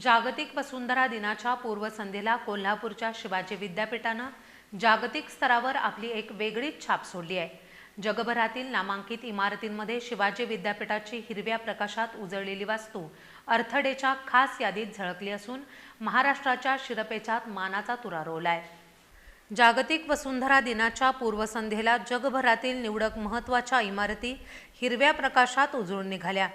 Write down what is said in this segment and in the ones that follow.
जागतिक वसुंधरा दिनाच्या पूर्वसंध्येला कोल्हापूरच्या शिवाजी विद्यापीठानं जागतिक स्तरावर आपली एक वेगळीच छाप सोडली आहे. जगभरातील नामांकित इमारतींमध्ये शिवाजी विद्यापीठाची हिरव्या प्रकाशात उजळलेली वास्तू अर्थडेच्या खास यादीत झळकली असून महाराष्ट्राच्या शिरपेचात मानाचा तुरा रोवलाय. जागतिक वसुंधरा दिनाच्या पूर्वसंध्येला जगभरातील निवडक महत्त्वाच्या इमारती हिरव्या प्रकाशात उजळून निघाल्या.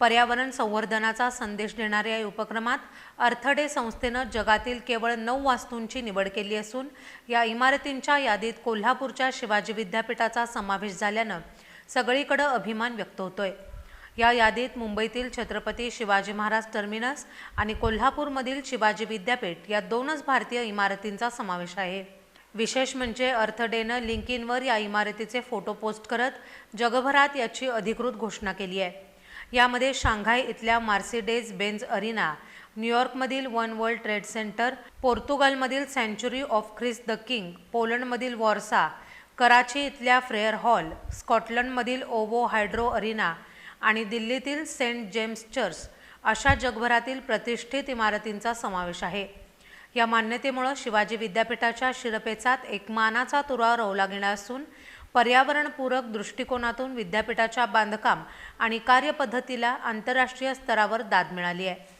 पर्यावरण संवर्धनाचा संदेश देणाऱ्या या उपक्रमात अर्थडे संस्थेनं जगातील केवळ नऊ वास्तूंची निवड केली असून या इमारतींच्या यादीत कोल्हापूरच्या शिवाजी विद्यापीठाचा समावेश झाल्यानं सगळीकडं अभिमान व्यक्त होतोय. या यादीत मुंबईतील छत्रपती शिवाजी महाराज टर्मिनस आणि कोल्हापूरमधील शिवाजी विद्यापीठ या दोनच भारतीय इमारतींचा समावेश आहे. विशेष म्हणजे अर्थडेनं लिंकिनवर या इमारतीचे फोटो पोस्ट करत जगभरात याची अधिकृत घोषणा केली आहे. यामध्ये शांघाय इथल्या मार्सिडेज बेन्झ अरिना न्यूयॉर्कमधील One World Trade Center पोर्तुगालमधील Sanctuary of Christ the King पोलंडमधील Warsaw Karachi इथल्या फ्रेअर हॉल स्कॉटलंडमधील ओवो हायड्रो अरिना आणि दिल्लीतील सेंट जेम्स चर्च अशा जगभरातील प्रतिष्ठित इमारतींचा समावेश आहे. या मान्यतेमुळं शिवाजी विद्यापीठाच्या शिरपेचात एक मानाचा तुरा रोवला गेला असून पर्यावरणपूरक दृष्टिकोनातून विद्यापीठाच्या बांधकाम आणि कार्यपद्धतीला आंतरराष्ट्रीय स्तरावर दाद मिळाली आहे.